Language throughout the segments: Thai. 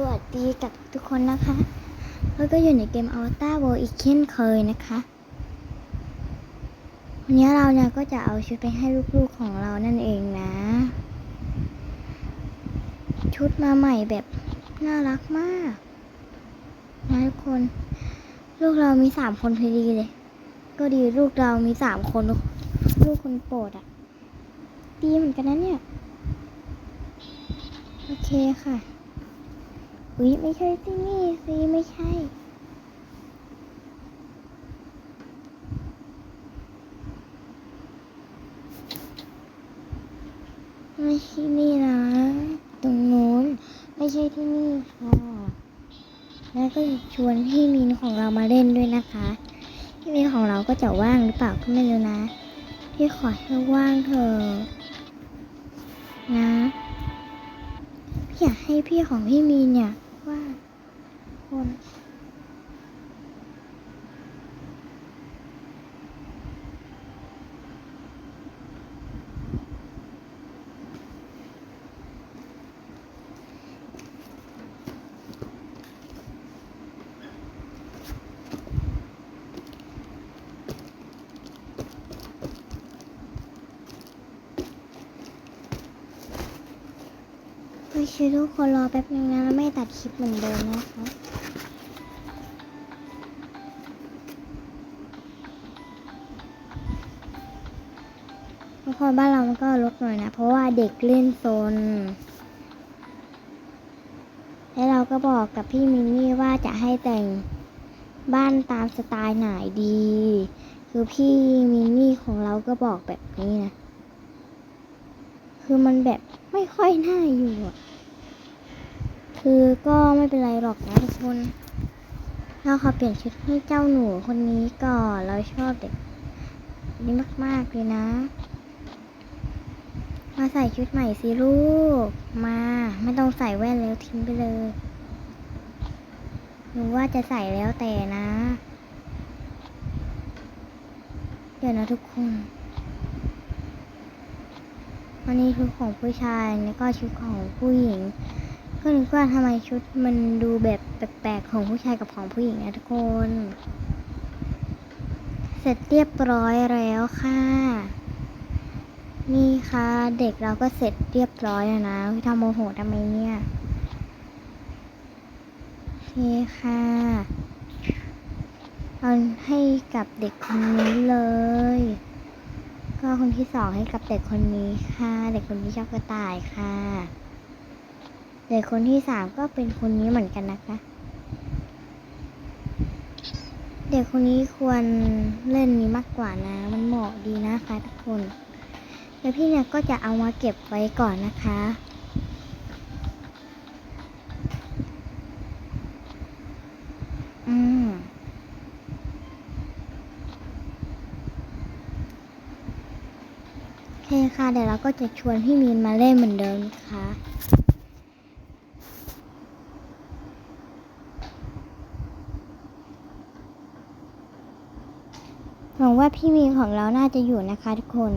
วัสดีกับทุกคนนะคะ แล้วก็อยู่ในเกมอวตารโวอีกเช่นเคยนะคะ วันนี้เราเนี่ยก็จะเอาชุดไปให้ลูกๆของเรานั่นเองนะ ชุดมาใหม่แบบน่ารักมากนะทุกคน ลูกเรามีสามคนพอดีเลย ก็ดีลูกเรามีสามคน ลูกคนโปรดอะดีเหมือนกันนะเนี่ย โอเคค่ะ อุ๊ยไม่ใช่ที่นี่สิไม่ใช่ ไม่ใช่นี่นะ ตรงนู้น ไม่ใช่ที่นี่ค่ะ แล้วก็ชวนพี่มินของเรามาเล่นด้วยนะคะ พี่มินของเราก็จะว่างหรือเปล่าก็ไม่รู้นะ พี่ขอให้ว่างเถอะนะ อยากให้พี่ของพี่มีเนี่ยว่าคน โอเคทุกคนรอแป๊บนึงนะแล้วไม่ตัดคลิปเหมือนเดิมนะคะทุกคนบ้านเรามันก็รกหน่อยนะ เพราะว่าเด็กเล่นโซน แล้วเราก็บอกกับพี่มินนี่ว่าจะให้แต่งบ้านตามสไตล์ไหนดี คือพี่มินนี่ของเราก็บอกแบบนี้นะ คือมันแบบไม่ค่อยน่าอยู่อะคือก็ไม่เป็นไรหรอกนะทุกคนเราขอเปลี่ยนชุดให้เจ้าหนูคนนี้ก่อนเราชอบเด็กนนี้มากๆเลยนะ มาใส่ชุดใหม่สิลูก มาไม่ต้องใส่แว่นแล้วทิ้งไปเลยหนูว่าจะใส่แล้วแต่นะ เดี๋ยวนะทุกคน อันนี้ชุดของผู้ชายแล้วก็ชุดของผู้หญิง ก็นึกว่าทำไมชุดมันดูแบบแปลกๆของผู้ชายกับของผู้หญิงนะทุกคน เสร็จเรียบร้อยแล้วค่ะ นี่ค่ะเด็กเราก็เสร็จเรียบร้อยแล้วนะทำโมโหทำไมเนี่ยโอเคค่ะเอาให้กับเด็กคนนี้เลย ก็คนที่สองให้กับเด็กคนนี้ค่ะ เด็กคนนี้ชอบกระต่ายค่ะ เด็กคนที่สามก็เป็นคนนี้เหมือนกันนะคะ เด็กคนนี้ควรเล่นนี้มากกว่านะ มันเหมาะดีนะคะทุกคน แล้วพี่เนี่ยก็จะเอามาเก็บไว้ก่อนนะคะ อืม โอเคค่ะ เดี๋ยวเราก็จะชวนพี่มีนมาเล่นเหมือนเดิมนะคะหวังว่าพี่มีนของเราน่าจะอยู่นะคะทุกคน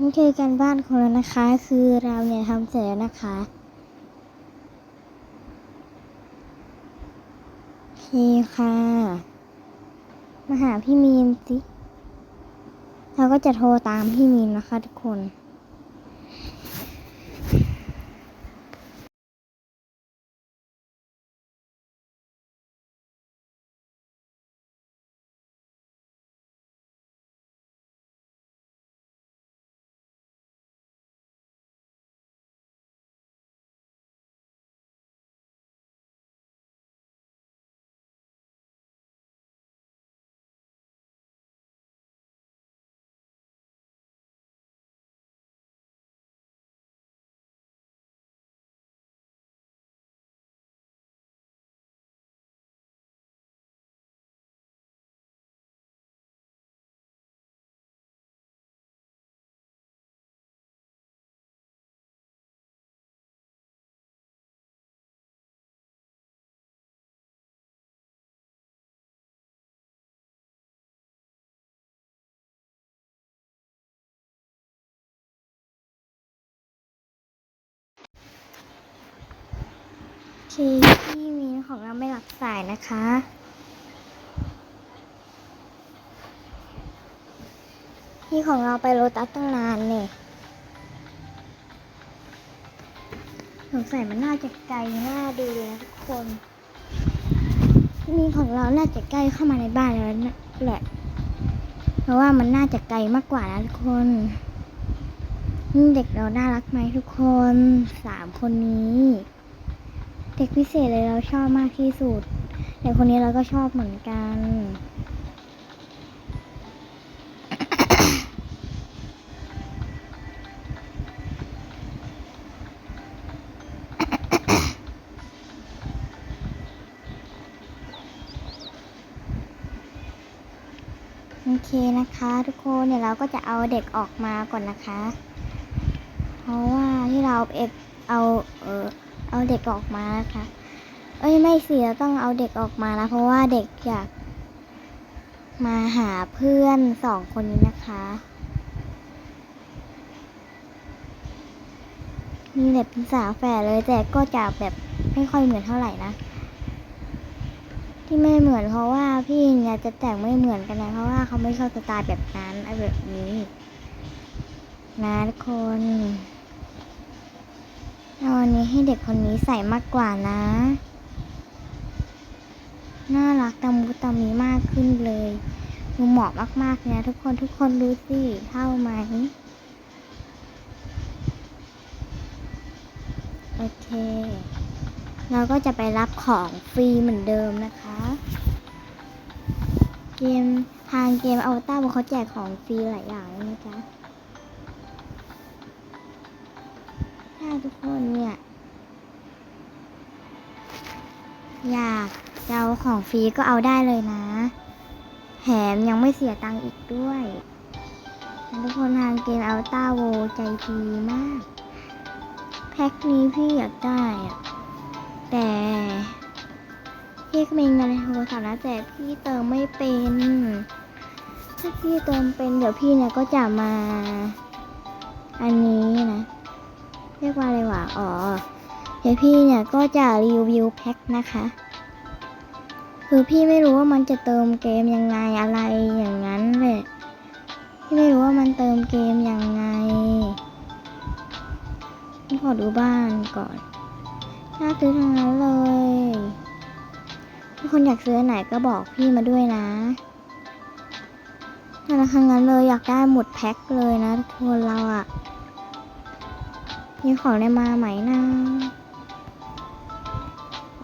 นี่คือการบ้านของเรานะคะ คือเราเนี่ยทำเสร็จแล้วนะคะ โอ เคค่ะ มาหาพี่มีนสิ เราก็จะโทรตามพี่มีนนะคะทุกคน ชีพี่มีนของเราไม่รับสายนะคะ พี่ของเราไปโรตัสตั้งนานเนี่ยสงสัยมันน่าจะไกลหน้าดูเลยนะทุกคนพี่มีนของเราน่าจะใกล้เข้ามาในบ้านแล้วนะแหละ เพราะว่ามันน่าจะไกลมากกว่านะทุกคนนี่เด็กเราน่ารักไหมทุกคนสามคนนี้ เด็กพิเศษเลยเราชอบมากที่สุดเด็กคนนี้เราก็ชอบเหมือนกัน โอเคนะคะทุกคนเดี๋ยวเราก็จะเอาเด็กออกมาก่อนนะคะ เพราะว่าที่เราเอกเอาเออ เอาเด็กออกมานะคะ เอ้ยไม่เสียต้องเอาเด็กออกมานะ เพราะว่าเด็กอยาก มาหาเพื่อนสองคนนี้นะคะ นี่แบบเป็นสาวแฝดเลยแต่ก็จะแบบไม่ค่อยเหมือนเท่าไหร่นะ ที่ไม่เหมือนเพราะว่าพี่เนี่ยจะแต่งไม่เหมือนกันนะเพราะว่าเขาไม่ชอบสไตล์แบบนั้นแบบนี้นะทุกคน ให้เด็กคนนี้ใส่มากกว่านะ น่ารักตะมุตะมีมากขึ้นเลยดูเหมาะมากๆเลยนะทุกคนทุกคนดูสิเท่าไหมโอเค เราก็จะไปรับของฟรีเหมือนเดิมนะคะ เกมทางเกมอวตารเขาแจกของฟรีหลายอย่างเลยนะจ๊ะถ้าทุกคนเนี่ย อยากจะเอาของฟรีก็เอาได้เลยนะ แถมยังไม่เสียตังค์อีกด้วยทุกคนทางเกมอวตาโวใจดีมาก แพ็คนี้พี่อยากได้อะแต่พี่ก็มีเงินในโทรศัพท์นะแต่พี่เติมไม่เป็น ถ้าพี่เติมเป็นเดี๋ยวพี่เนี่ยก็จะมา อันนี้นะ เรียกว่าอะไรวะ อ๋อ ดี๋ยวพี่เนี่ยก็จะรีวิวแพ็คนะคะ คือพี่ไม่รู้ว่ามันจะเติมเกมยังไงอะไรอย่างนั้นเลยพี่ไม่รู้ว่ามันเติมเกมยังไงพี่ขอดูบ้านก่อน น่าซื้อทั้งนั้นเลย ถ้าคนอยากซื้อไหนก็บอกพี่มาด้วยนะน่ารักทั้งนั้นเลยอยากได้หมดแพ็คเลยนะทุกคนเราอะมีของได้มาใหมนะ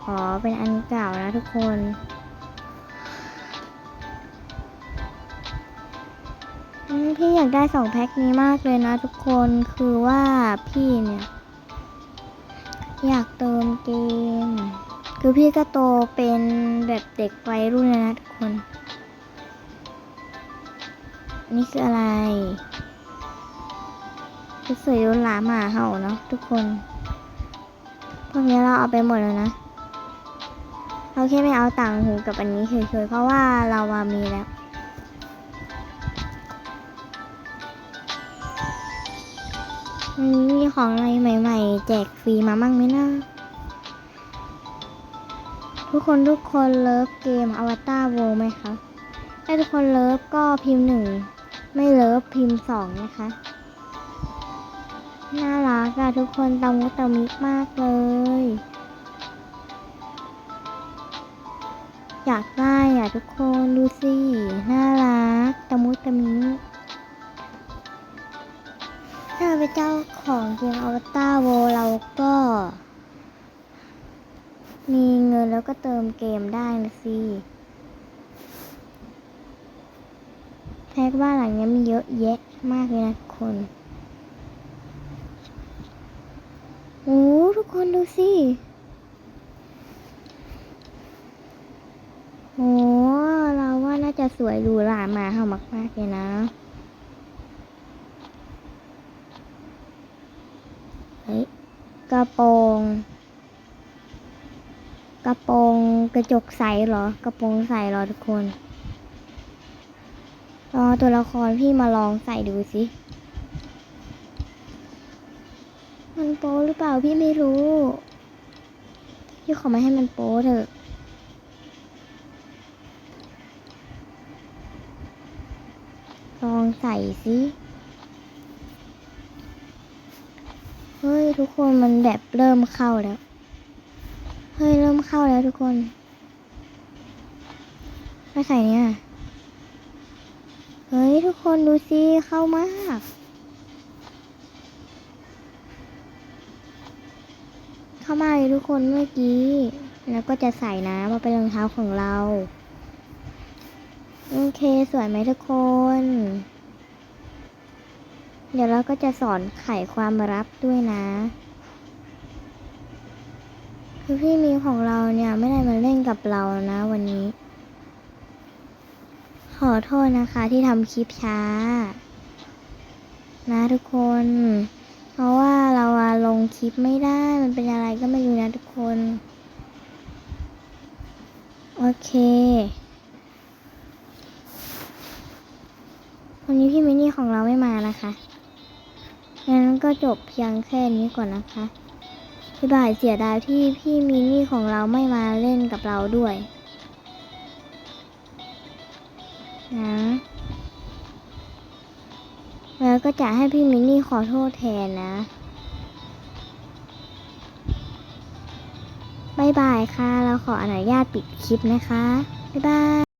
อ๋อเป็นอันเก่านะทุกคนพี่อยากได้สองแพ็คนี้มากเลยนะทุกคนคือว่าพี่เนี่ย อยากเติมเกม คือพี่ก็โตเป็นแบบเด็กวัยรุ่นแล้วนะทุกคน นี่คืออะไรคือสวยรุนหลาหมาเห่าเนาะทุกคนพวกนี้เราเอาไปหมดแล้วนะ เราแค่ไม่เอาต่างหูกับอันนี้เฉยๆเพราะว่าเรามามีแล้ววันนี้มีของอะไรใหม่ๆ แจกฟรีมามั่งไหมนะทุกคนทุกคนเลิฟเกมอวตารโวไหมคะถ้าทุกคนเลิฟก็พิมพ์หนึ่งไม่เลิฟพิมพ์สองนะคะน่ารักอะทุกคนตะมุตะมิกมากเลย อยากได้อะทุกคนดูสิน่ารักตะมุตะมิถ้าเป็นเจ้าของเกมอวตารโวเราก็ มีเงินแล้วก็เติมเกมได้นะสิแพ็กบ้านหลังนี้มีเยอะแยะมากเลยนะทุกคนโอ้ทุกคนดูสิ โอ้เราว่าน่า จะสวยหรูหรามาเฮามาก ๆ เลยนะเฮ้ยกระโปรงกระโปรงกระจกใสเหรอ กระโปรงใสเหรอทุกคนลอตัวละครพี่มาลองใส่ดูสิ มันโป๊หรือเปล่าพี่ไม่รู้ พี่ขอไม่ให้มันโป๊เถอะ ลองใส่สิเฮ้ย ทุกคนมันแบบเริ่มเข้าแล้ว เฮ้ย เริ่มเข้าแล้วทุกคนไม่ใส่เนี่ย เฮ้ย ทุกคนดูสิ เข้ามากเข้ามาเลยทุกคนเมื่อกี้ แล้วก็จะใส่น้ำมาเป็นรองเท้าของเรา โอเค สวยไหมทุกคน เดี๋ยวเราก็จะสอนไขความลับด้วยนะคือพี่มีของเราเนี่ยไม่ได้มาเล่นกับเรานะวันนี้ ขอโทษนะคะที่ทำคลิปช้า นะทุกคน เพราะว่าเราลงคลิปไม่ได้มันเป็นอะไรก็ไม่รู้นะทุกคน โอเค วันนี้พี่มินนี่ของเราไม่มานะคะ งั้นก็จบเพียงแค่นี้ก่อนนะคะพี่บ่ายเสียดายที่พี่มินนี่ของเราไม่มาเล่นกับเราด้วยนะแล้วก็จะให้พี่มินนี่ขอโทษแทนนะบายบายค่ะ เราขออนุญาตปิดคลิปนะคะ บ๊ายบาย